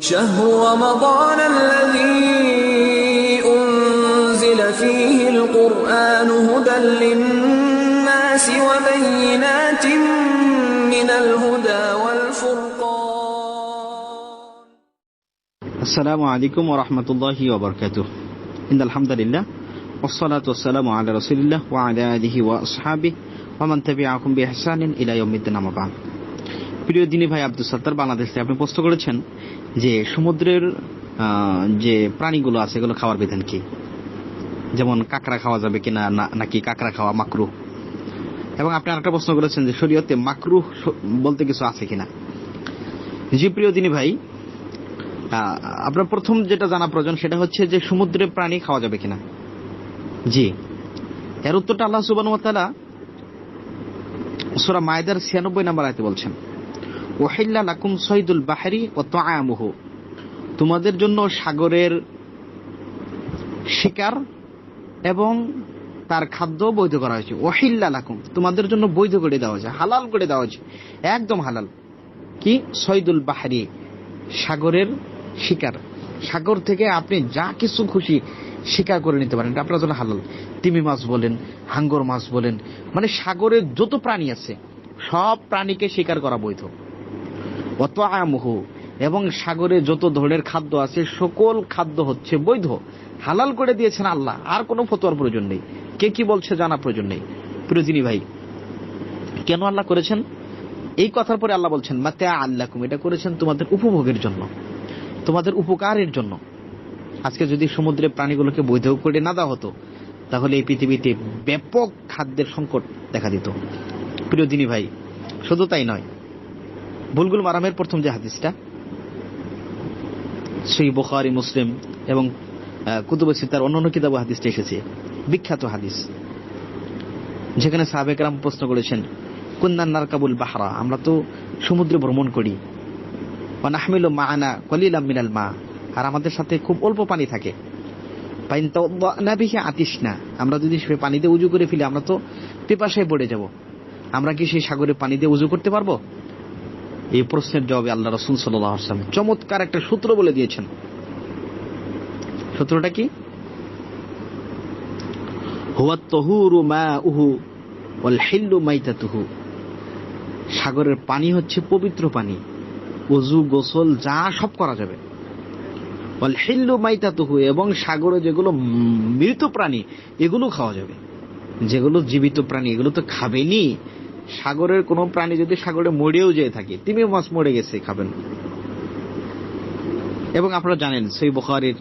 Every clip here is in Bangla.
شهر رمضان الذي أنزل فيه القرآن هدى للناس وبينات من الهدى والفرقان. السلام عليكم ورحمة الله وبركاته. إن الحمد لله والصلاة والسلام على رسول الله وعلى آله وأصحابه ومن تبعهم بإحسان إلى يوم الدين بعد. প্রিয় দিনী ভাই আব্দুল সত্তার বাংলাদেশ থেকে আপনি প্রশ্ন করেছেন যে সমুদ্রের যে প্রাণীগুলো আছে, এগুলো খাওয়ার বিধান কি? যেমন কাঁকড়া খাওয়া যাবে কিনা নাকি কাঁকড়া খাওয়া মাকরু এবং আপনি আরেকটা প্রশ্ন করেছেন যে শরীয়তে মাকরু বলতে কিছু আছে কিনা? জি, প্রিয় দিনী ভাই আপনার প্রথম যেটা জানা প্রয়োজন সেটা হচ্ছে যে সমুদ্রের প্রাণী খাওয়া যাবে কিনা? জি। এর উত্তরটা আল্লাহ সুবান তালা সুরা মায়দার ছিয়ানব্বই নাম্বার আয়তে বলছেন। ওহিল্লা লাকুম সৈদুল বাহারি ও তায়ামুহু তোমাদের জন্য সাগরের শিকার এবং তার খাদ্য বৈধ করা হয়েছে। ওহিল্লা লাকুম, তোমাদের জন্য বৈধ করে দেওয়া হয়েছে, হালাল করে দেওয়া হয়েছে, একদম হালাল। কি? সৈদুল বাহারি, সাগরের শিকার। সাগর থেকে আপনি যা কিছু খুশি শিকার করে নিতে পারেন আপনার জন্য হালাল। তিমি মাছ বলেন, হাঙ্গর মাছ বলেন মানে সাগরের যত প্রাণী আছে, সব প্রাণীকে শিকার করা বৈধ। আমহু এবং সাগরে যত ধরনের খাদ্য আছে, সকল খাদ্য হচ্ছে বৈধ। হালাল করে দিয়েছেন আল্লাহ। আর কোনো ফতোয়ার প্রয়োজন নেই। কে কি বলছে জানা প্রয়োজন নেই। প্রয়োজনী ভাই, কেন আল্লাহ করেছেন? এই কথার পরে আল্লাহ বলছেন, মাতে আল্লাহকুম এটা করেছেন তোমাদের উপভোগের জন্য, তোমাদের উপকারের জন্য। আজকে যদি সমুদ্রের প্রাণীগুলোকে বৈধ করে না দেওয়া হতো, তাহলে এই পৃথিবীতে ব্যাপক খাদ্যের সংকট দেখা দিত। প্রিয় দিনী ভাই, শুধু তাই নয় বুলগুল মারামের প্রথম যে হাদিসটা, সেই বুখারি, মুসলিম এবং কুতুব সিতার অন্যান্য কিতাব হাদিসটা এসেছে। বিখ্যাত হাদিস। যেখানে সাবেকরাম প্রশ্ন করেছেন কুন্নান্নার কাবুল বাহরা আমরা তো সমুদ্রে ভ্রমণ করি। নাহমিল মানা কলিলাম মিনাল মা আর আমাদের সাথে খুব অল্প পানি থাকে। পাইন তো না বিহে আতিস না আমরা যদি সে পানিতে উজু করে ফেলি, আমরা তো পিপাসায় পড়ে যাব। আমরা কি সেই সাগরে পানি দিয়ে উজু করতে পারব? এই প্রশ্নের জবাবে আল্লাহ রসুল সাল্লাম চমৎকার একটা সূত্র বলে দিয়েছেন। সূত্রটা কি? সাগরের পানি হচ্ছে পবিত্র পানি। অজু গোসল, যা সব করা যাবে। এবং সাগরে যেগুলো মৃত প্রাণী, এগুলো খাওয়া যাবে। যেগুলো জীবিত প্রাণী, এগুলো তো খাবেনি সাগরের কোনো প্রাণী যদি সাগরে মরেও যেয়ে থাকে, তিমি মাছ মরে গেছে, খাবেন। এবং আপনারা জানেন, সেই বুখারীর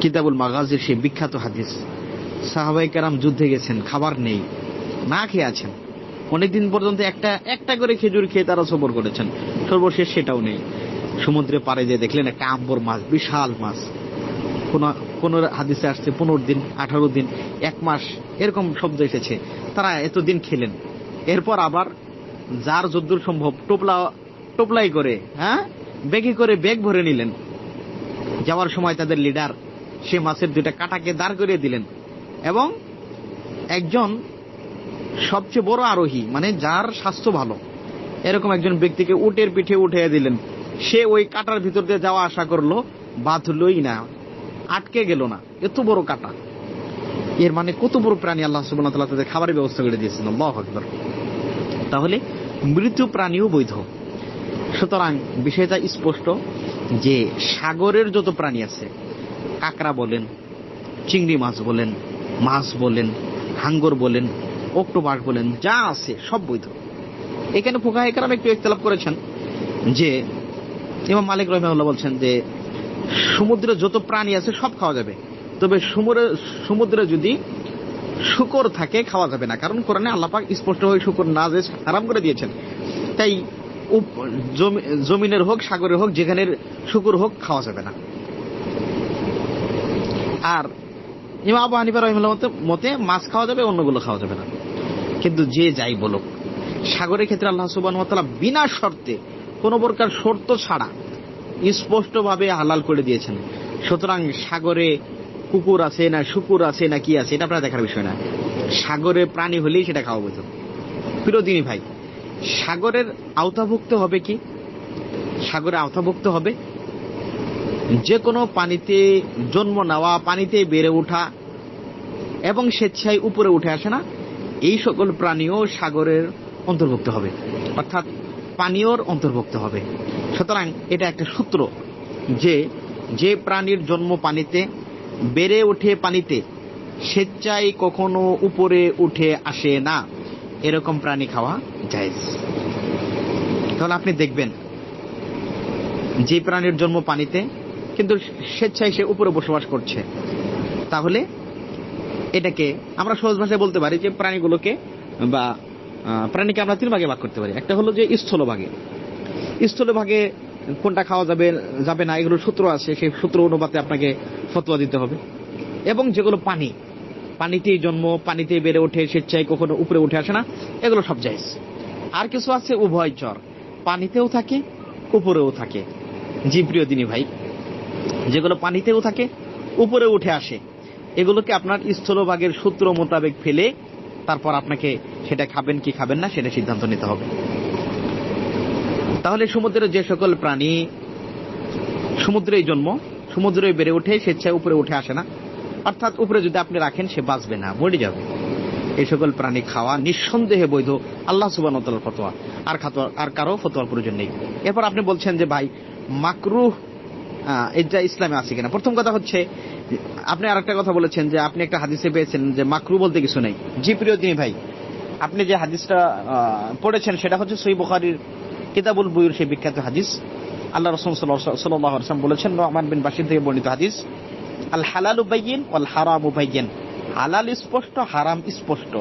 কিতাবুল মাগাজির সেই বিখ্যাত হাদিস সাহাবাই কারাম যুদ্ধে গেছেন, খাবার নেই, না খেয়ে আছেন। অনেকদিন পর্যন্ত একটা একটা করে খেজুর খেয়ে তারা সবর করেছেন। সর্বশেষ সেটাও নেই। সমুদ্রে পাড়ে যে দেখলেন একটা আম্বর মাছ, বিশাল মাছ। কোন কোন হাদিসে আসছে, পনেরো দিন, আঠারো দিন, এক মাস, এরকম শব্দ এসেছে। তারা এতদিন খেলেন। এরপর আবার যার যদ্দূর সম্ভব টোপলা, টোপলাই করে হ্যাঁ? ব্যাগে করে ব্যাগ ভরে নিলেন। যাওয়ার সময় তাদের লিডার, সে মাছের দুইটা কাটাকে দাঁড় করিয়ে দিলেন এবং একজন সবচেয়ে বড় আরোহী মানে যার স্বাস্থ্য ভালো, এরকম একজন ব্যক্তিকে উটের পিঠে উঠিয়ে দিলেন। সে ওই কাটার ভিতর দিয়ে যাওয়া আশা করল, বাঁধলই না। আটকে গেল না। এত বড় কাটা। এর মানে কত বড় প্রাণী আল্লাহ ওয়া তাআলা তাদের খাবারের ব্যবস্থা করে দিয়েছেন। আল্লাহু তাহলে মৃত প্রাণীও বৈধ। সুতরাং বিষয়টা স্পষ্ট যে সাগরের যত প্রাণী আছে, কাঁকড়া বলেন, চিংড়ি মাছ বলেন মাছ বলেন, হাঙ্গর বলেন, অক্টোপাস বলেন, যা আছে সব বৈধ। এখানে ফুকাহিকারাম একটু ইখতলাফ করেছেন যে ইমাম মালিক রহমাউল্লাহ বলছেন যে সমুদ্রে যত প্রাণী আছে সব খাওয়া যাবে। তবে সমুদ্রে যদি শুকর থাকে, খাওয়া যাবে না। কারণ কোরআনে আল্লাপাক স্পষ্ট হয়ে শুকর না যে হারাম করে দিয়েছেন। তাই জমিনের হোক, সাগরের হোক, যেখানের শুকুর হোক, খাওয়া যাবে না। আর ইমাম আবু হানিফা মতে মাছ খাওয়া যাবে, অন্যগুলো খাওয়া যাবে না। কিন্তু যে যাই বলুক, সাগরের ক্ষেত্রে আল্লাহ সুবাহ বিনা শর্তে কোনো প্রকার শর্ত ছাড়া স্পষ্টভাবে হালাল করে দিয়েছেন। সুতরাং সাগরে কুকুর আছে না শুকুর আছে না কি আছে, এটা আপনারা দেখার বিষয় না। সাগরে প্রাণী হলেই সেটা খাওয়া বোঝো প্রিয়দিনী ভাই, সাগরের আওতাভুক্ত হবে কি? সাগরে আওতাভুক্ত হবে? যে কোনো পানিতে জন্ম নেওয়া, পানিতে বেড়ে ওঠা এবং স্বেচ্ছায় উপরে উঠে আসে না, এই সকল প্রাণীও সাগরের অন্তর্ভুক্ত হবে। অর্থাৎ পানীয়র অন্তর্ভুক্ত হবে। সুতরাং এটা একটা সূত্র যে যে প্রাণীর জন্ম পানিতে, বেড়ে ওঠে পানিতে স্বেচ্ছায় কখনো উপরে উঠে আসে না। এরকম প্রাণী খাওয়া যায় তাহলে আপনি দেখবেন, যে প্রাণীর জন্ম পানিতে, কিন্তু স্বেচ্ছায় সে উপরে বসবাস করছে। তাহলে এটাকে আমরা সহজ ভাষায় বলতে পারি যে প্রাণীগুলোকে বা প্রাণীকে আমরা তিন ভাগে ভাগ করতে পারি। একটা হলো যে স্থলভাগে। স্থলভাগে কোনটা খাওয়া যাবে যাবে না এগুলো সূত্র আছে, সেই সূত্র অনুপাতে আপনাকে ফতোয়া দিতে হবে। এবং যেগুলো পানি, পানিতেই জন্ম, পানিতেই বেড়ে ওঠে, স্বেচ্ছায় কখনো উপরে উঠে আসে না, এগুলো সব জায়জ। আর কিছু আছে উভয় চর। পানিতেও থাকে, উপরেও থাকে। জি, প্রিয় দিনী ভাই, যেগুলো পানিতেও থাকে, উপরে উঠে আসে, এগুলোকে আপনার স্থলভাগের সূত্র মোতাবেক ফেলে তারপর আপনাকে সেটা খাবেন কি খাবেন না সেটা সিদ্ধান্ত নিতে হবে। তাহলে সমুদ্রের যে সকল প্রাণী, সমুদ্রেই জন্ম সমুদ্রে বেড়ে ওঠে, স্বেচ্ছায় উপরে উঠে আসে না। অর্থাৎ উপরে যদি আপনি রাখেন, সে বাঁচবে না, মরে যাবে। এই সকল প্রাণী খাওয়া নিঃসন্দেহে বৈধ, আল্লাহ সুবান ফতোয়া। আর খাতোয়া, আর কারও ফতোয়ার প্রয়োজন নেই। এরপর আপনি বলছেন যে, ভাই, মাকরুহ এটা ইসলামে আছে কিনা? প্রথম কথা হচ্ছে আপনি আরেকটা কথা বলেছেন যে আপনি একটা হাদিসে পেয়েছেন যে মাকরু বলতে কিছু নেই। জি, প্রিয় দিনী ভাই, আপনি যে হাদিসটা পড়েছেন, সেটা হচ্ছে সই বুখারির কিতাবুল বুয়ুর সেই বিখ্যাত হাদিস। আল্লাহ রসুল সাল্লাহ আসলাম বলেছেন, রহমান বিন বাসির থেকে বর্ণিত হাদিস আল হালাল উবাইয়েন ওয়াল হারাম উবাইয়েন হালাল স্পষ্ট, হারাম স্পষ্ট।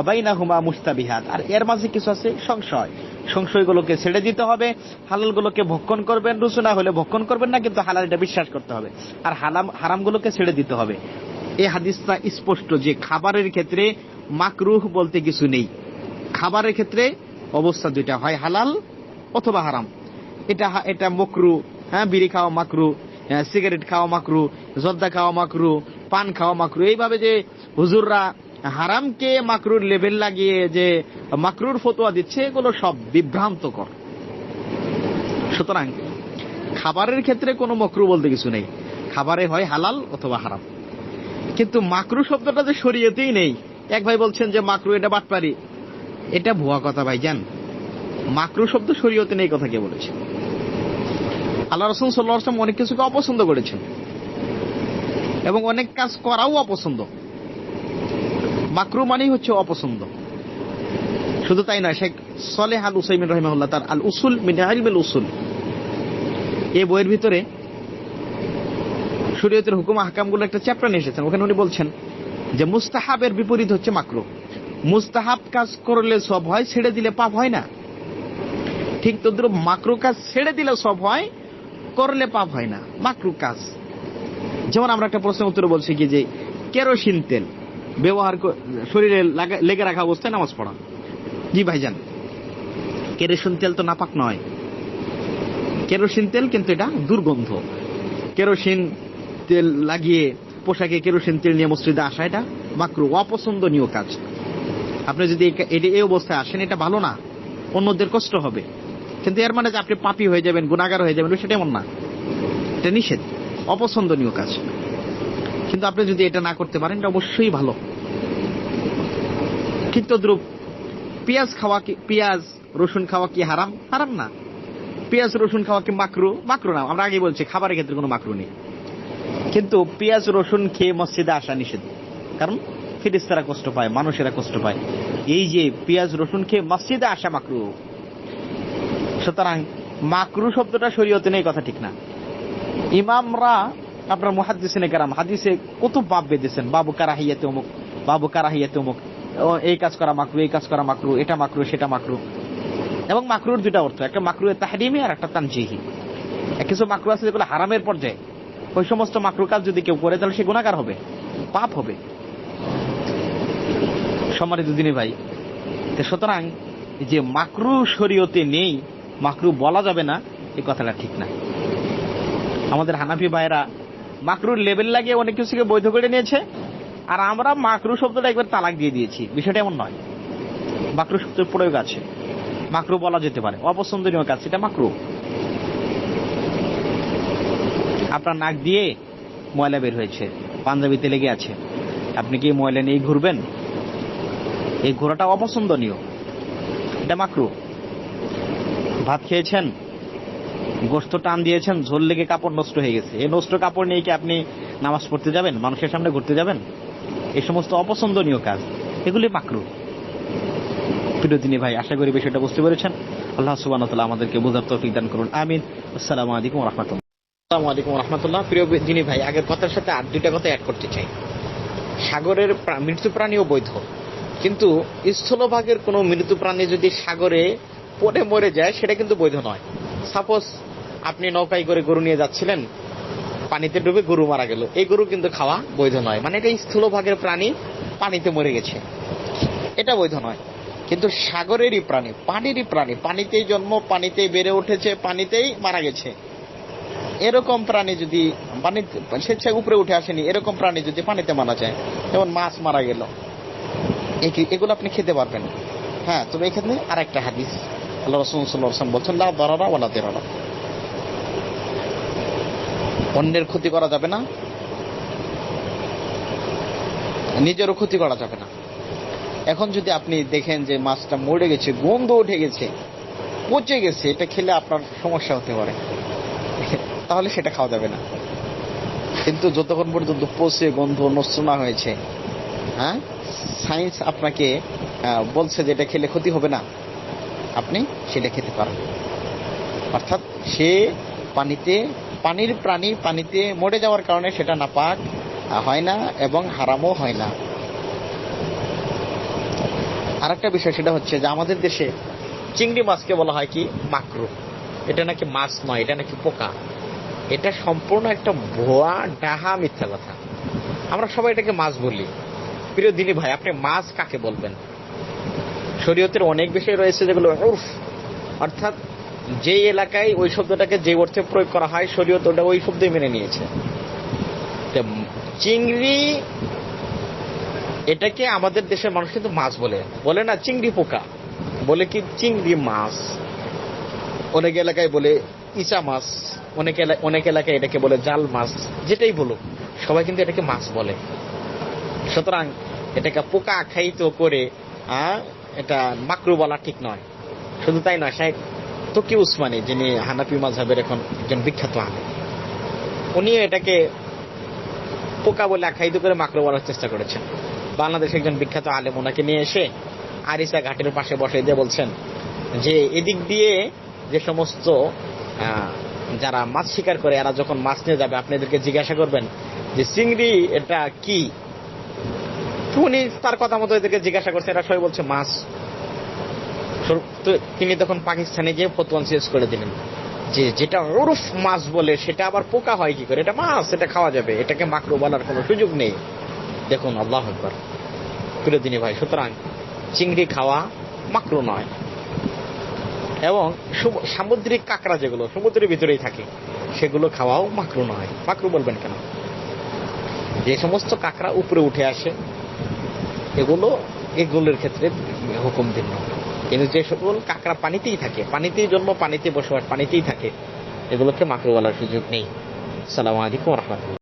অবাইনা হুমা মুস্তাবিহাত আর এর মাঝে কিছু আছে সংশয়। সংশয়গুলোকে ছেড়ে দিতে হবে হালালগুলোকে ভক্ষণ করবেন রুচু না হলে ভক্ষণ করবেন না কিন্তু হালাল এটা বিশ্বাস করতে হবে। আর হালাম হারামগুলোকে ছেড়ে দিতে হবে। এই হাদিসটা স্পষ্ট যে খাবারের ক্ষেত্রে মাকরুহ বলতে কিছু নেই। খাবারের ক্ষেত্রে অবস্থা দুইটা হয় হালাল অথবা হারাম। এটা এটা মকরু হ্যাঁ বিড়ি খাওয়া মাকরু হ্যাঁ, সিগারেট খাওয়া মাকরু জর্দা খাওয়া মাকরু পান খাওয়া মাকরু এইভাবে যে হুজুররা হারামকে মাকরুর লেভেল লাগিয়ে যে মাকরুর ফতোয়া দিচ্ছে, এগুলো সব বিভ্রান্তকর। সুতরাং খাবারের ক্ষেত্রে কোনো মকরু বলতে কিছু নেই। খাবারে হয় হালাল অথবা হারাম। কিন্তু মাকরু শব্দটা যে শরীয়তেই নেই। এক ভাই বলছেন যে মাকরু এটা বাটপারি। এটা ভুয়া কথা ভাই জান মাকরু শব্দ শরীয়তে নেই কথা কে বলেছে? আল্লাহ রসুল সাল্লাহ অনেক কিছুকে অপছন্দ করেছেন। এবং অনেক কাজ করাও অপছন্দ। মাকরু মানেই হচ্ছে অপছন্দ। শুধু তাই নয়, শেখ সলেহ আল উসাইমিন রহিমাহুল্লাহ তার আল উসুল মিনাহিল উসুল। এই বইয়ের ভিতরে শরীয়তের হুকুম হাকামগুলো একটা চ্যাপ্টার নিয়ে এসেছেন। ওখানে উনি বলছেন যে মুস্তাহাবের বিপরীত হচ্ছে মাকরু। মুস্তাহাব কাজ করলে সব হয়, ছেড়ে দিলে পাপ হয় না। ঠিক তদ্রুপ মাকরু কাজ ছেড়ে দিলে সব হয়, করলে পাপ হয় না। মাকরু কাজ। যেমন আমরা একটা প্রশ্নের উত্তরে বলছি কি যে কেরোসিন তেল। ব্যবহার শরীরে লেগে রাখা অবস্থায় নামাজ পড়া জি ভাইজান। কেরোসিন তেল তো নাপাক নয়। কেরোসিন তেল কিন্তু এটা দুর্গন্ধ। কেরোসিন তেল লাগিয়ে পোশাকে কেরোসিন তেল নিয়ে মসজিদে আসা এটা মাকরু, অপছন্দনীয় কাজ। আপনি যদি এই- অবস্থায় আসেন, এটা ভালো না। অন্যদের কষ্ট হবে। কিন্তু এর মানে যে আপনি পাপি হয়ে যাবেন গুণাগার হয়ে যাবেন সেটা এমন না। এটা নিষেধ। অপছন্দনীয় কাজ। কিন্তু আপনি যদি এটা না করতে পারেন, এটা অবশ্যই ভালো। কিন্তু দ্রুপ, পেঁয়াজ খাওয়া কি, পেঁয়াজ, রসুন খাওয়া কি হারাম? হারাম না। পেঁয়াজ, রসুন খাওয়া কি মাকরু? মাকরু না। আমরা আগে বলছি, খাবারের ক্ষেত্রে কোনো মাকরু নেই। কিন্তু পেঁয়াজ, রসুন খেয়ে মসজিদে আসা নিষেধ। কারণ ফিরিস্তারা কষ্ট পায়, মানুষেরা কষ্ট পায়। এই যে পেঁয়াজ, রসুন খেয়ে মসজিদে আসা মাকরু। সুতরাং মাকরু শব্দটা শরীয়তে নেই, কথা ঠিক না। ইমামরা, আপনার মুহাদ্দিসিনে কারাম, হাদিসে কত বাপ বেঁধেছেন। বাবু কারাহিয়াতে অমুক, বাবু কারাহিয়াতে অমুক। এই কাজ করা মাকরু, এই কাজ করা মাকরু, এটা মাকরু, সেটা মাকরু। এবং মাকরুর দুইটা অর্থ, একটা মাকরু তাহরিমি আর একটা তানজিহি। কিছু মাকরু আছে যেগুলো হারামের পর্যায়ে। ওই সমস্ত মাকরু কাজ যদি কেউ করে, তাহলে সে গুণাকার হবে, পাপ হবে। সম্মানিত দিনী ভাই সুতরাং যে মাকরু শরীয়তে নেই, মাকরু বলা যাবে না এই কথাটা ঠিক না। আমাদের হানাফি ভাইরা মাকরুর লেভেল লাগিয়ে অনেক কিছুকে বৈধ করে নিয়েছে আর আমরা মাকরু শব্দটা একবার তালাক দিয়ে দিয়েছি। বিষয়টা এমন নয়। মাকরু শব্দের প্রয়োগ আছে। মাকরু বলা যেতে পারে। অপছন্দনীয় কাজ, সেটা মাকরু। আপনার নাক দিয়ে ময়লা বের হয়েছে, পাঞ্জাবিতে লেগে আছে। আপনি কি ময়লা নিয়ে ঘুরবেন? এই ঘোরাটা অপছন্দনীয়। এটা মাকরু। ভাত খেয়েছেন, গোস্ত টান দিয়েছেন, ঝোল লেগে কাপড় নষ্ট হয়ে গেছে। এই নষ্ট কাপড় নিয়ে কি আপনি নামাজ পড়তে যাবেন? মানুষের সামনে ঘুরতে যাবেন? এই সমস্ত অপছন্দনীয় কাজ, এগুলি মাকরু। প্রিয়দিনী ভাই, আশা করি বিষয়টা বুঝতে পেরেছেন। আল্লাহ সুবাহ আমাদেরকে বোঝার তৌফিক দান করুন। আমিন। আসসালামু আলাইকুম রহমতুল্লাহ। আলাইকুম রহমতুল্লাহ। ভাই, আগের কথার সাথে আর দুইটা কথা অ্যাড করতে চাই। সাগরের মৃত্যু প্রাণীও বৈধ। কিন্তু স্থলভাগের কোনো মৃত্যু প্রাণী যদি সাগরে পড়ে মরে যায়, সেটা কিন্তু বৈধ নয়। সাপোজ আপনি নৌকায় করে গরু নিয়ে যাচ্ছিলেন পানিতে ডুবে গরু মারা গেল। এই গরু কিন্তু খাওয়া বৈধ নয়। মানে এটা স্থলভাগের প্রাণী, পানিতে মরে গেছে। এটা বৈধ নয়। কিন্তু সাগরেরই প্রাণী, পানিরই প্রাণী, পানিতেই জন্ম, পানিতেই বেড়ে উঠেছে, পানিতেই মারা গেছে। এরকম প্রাণী যদি পানিতে স্বেচ্ছায় উপরে উঠে আসেনি, এরকম প্রাণী যদি পানিতে মারা যায়, যেমন মাছ মারা গেল। এগুলো আপনি খেতে পারবেন? হ্যাঁ তবে এখানে আর একটা হাদিস। আল্লাহ রসুল সাল্লাম বলছেন, লা দরারা ওয়ালা দেরারা। অন্যের ক্ষতি করা যাবে না। নিজেরও ক্ষতি করা যাবে না। এখন যদি আপনি দেখেন যে মাছটা মরে গেছে, গন্ধ উঠে গেছে, পচে গেছে, এটা খেলে আপনার সমস্যা হতে পারে। তাহলে সেটা খাওয়া যাবে না। কিন্তু যতক্ষণ পর্যন্ত পচে গন্ধ নষ্ট না হয়েছে হ্যাঁ সায়েন্স আপনাকে বলছে যে এটা খেলে ক্ষতি হবে না। আপনি সেটা খেতে পারেন। অর্থাৎ সে পানিতে পানির প্রাণী পানিতে মরে যাওয়ার কারণে সেটা নাপাক হয় না এবং হারামও হয় না। আরেকটা বিষয় সেটা হচ্ছে যে আমাদের দেশে চিংড়ি মাছকে বলা হয় কি? মাকরু। এটা নাকি মাছ নয়, এটা নাকি পোকা। এটা সম্পূর্ণ একটা ভুয়া, ডাহা, মিথ্যা কথা। আমরা সবাই এটাকে মাছ বলি। প্রিয় দিনী ভাই, আপনি মাছ কাকে বলবেন? শরীয়তের অনেক বিষয় রয়েছে যেগুলো উর্ফ অর্থাৎ যে এলাকায় ওই শব্দটাকে যে অর্থে প্রয়োগ করা হয়, শরীয়ত ওটা ওই শব্দই মেনে নিয়েছে। চিংড়ি এটাকে আমাদের দেশের মানুষ কিন্তু মাছ বলে। বলে না চিংড়ি পোকা, বলে কি চিংড়ি মাছ। অনেক এলাকায় বলে ইচা মাছ, অনেক অনেক এলাকায় এটাকে বলে জাল মাছ, যেটাই বলুক, সবাই কিন্তু এটাকে মাছ বলে। সুতরাং এটাকে পোকা আখ্যায়িত করে এটা মাকরু বলা ঠিক নয়। শুধু তাই নয় শাহেখ তকি উসমানী, যিনি হানাফি মাঝহের এখন একজন বিখ্যাত আলেম, উনিও এটাকে পোকা বলে আখ্যায়িত করে মাকরু বলার চেষ্টা করেছেন। বাংলাদেশে একজন বিখ্যাত আলেম ওনাকে নিয়ে এসে আরিসা ঘাটের পাশে বসে দিয়ে বলছেন যে, এদিক দিয়ে যে সমস্ত যারা মাছ শিকার করে, এরা যখন মাছ নিয়ে যাবে আপনি এদেরকে জিজ্ঞাসা করবেন যে, চিংড়ি এটা কি? উনি তার কথা মতো এদেরকে জিজ্ঞাসা করছে, এরা সবাই বলছে মাছ। তো- তিনি তখন পাকিস্তানে গিয়ে ফতোয়ান শেষ করে দিলেন। যে যেটা ওরফ মাছ বলে, সেটা আবার পোকা হয় কি করে? এটা মাছ, এটা খাওয়া যাবে। এটাকে মাকড়ু বলার কোনো সুযোগ নেই। দেখুন, আল্লাহ একবার প্রিয় দিনী ভাই, সুতরাং চিংড়ি খাওয়া মাকড়ু নয়। এবং সামুদ্রিক কাঁকড়া যেগুলো, সমুদ্রের ভিতরেই থাকে, সেগুলো খাওয়াও মাকড়ু নয়। মাকড়ু বলবেন কেন? যে সমস্ত কাঁকড়া উপরে উঠে আসে, এগুলো এগুলোর ক্ষেত্রে হুকুম ভিন্ন। কিন্তু যে সকল কাঁকড়া পানিতেই থাকে, পানিতেই জন্ম, পানিতে বসবাস, পানিতেই থাকে, এগুলোকে মাকড়ু বলার সুযোগ নেই। সালাম আলাইকুম রহমতুল্লাহ।